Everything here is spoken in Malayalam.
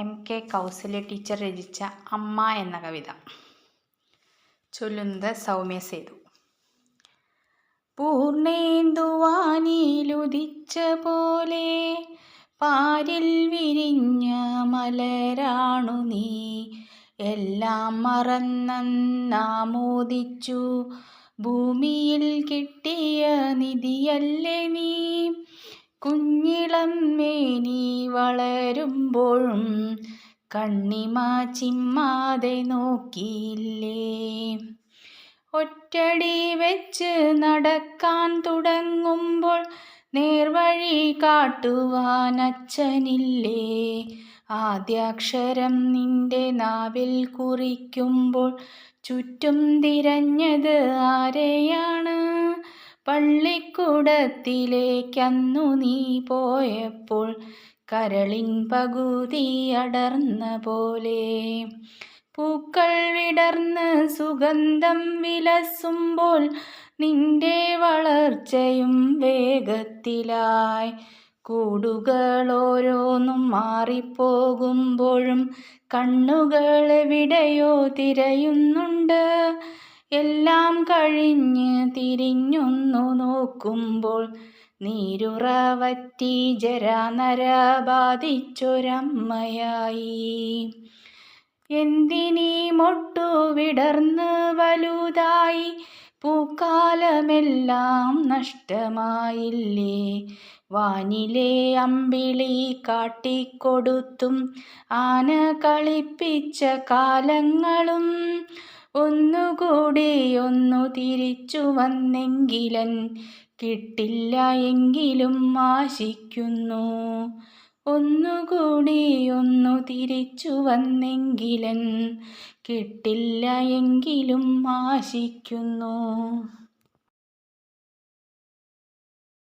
എം കെ കൗസല്യ ടീച്ചർ രചിച്ച അമ്മ എന്ന കവിത. ചൊല്ലുന്നത് സൗമ്യ സേതു. പൂർണേന്ദുവാനിലുദിച്ച പോലെ പാരിൽ വിരിഞ്ഞ മലരാണു നീ. എല്ലാം മറന്നാമോദിച്ചു ഭൂമിയിൽ കിട്ടിയ നിധിയല്ലേ നീ? കുഞ്ഞിളം മേനി വളരുമ്പോഴും കണ്ണിമാ ചിമ്മാതെ നോക്കിയില്ലേ? ഒറ്റടി വെച്ച് നടക്കാൻ തുടങ്ങുമ്പോൾ നേർവഴി കാട്ടുവാൻ അച്ഛനില്ലേ? ആദ്യാക്ഷരം നിന്റെ നാവിൽ കുറിക്കുമ്പോൾ ചുറ്റും തിരഞ്ഞത് ആരെയാണ്? പള്ളിക്കൂടത്തിലേക്കന്നു നീ പോയപ്പോൾ കരളിൻ പകുതി അടർന്ന പോലെ. പൂക്കൾ വിടർന്ന് സുഗന്ധം വിലസുമ്പോൾ നിന്റെ വളർച്ചയും വേഗത്തിലായി. കൂടുകൾ ഓരോന്നും മാറിപ്പോകുമ്പോഴും കണ്ണുകൾ എവിടെയോ തിരയുന്നുണ്ട്. എല്ലാം കഴിഞ്ഞ് തിരിഞ്ഞൊന്നു നോക്കുമ്പോൾ നീരുറവറ്റി ജരാനര ബാധിച്ചൊരമ്മയായി. എന്തിനീ മൊട്ടു വിടർന്ന് വലുതായി? പൂക്കാലമെല്ലാം നഷ്ടമായില്ലേ? വാനിലെ അമ്പിളി കാട്ടിക്കൊടുത്തും ആന കളിപ്പിച്ച കാലങ്ങളും ഒന്നുകൂടി ഒന്നു തിരിച്ചു വന്നെങ്കിലൻ കിട്ടില്ല എങ്കിലും ആശിക്കുന്നു. ഒന്നുകൂടി ഒന്നു തിരിച്ചു വന്നെങ്കിലൻ കിട്ടില്ല എങ്കിലും ആശിക്കുന്നു.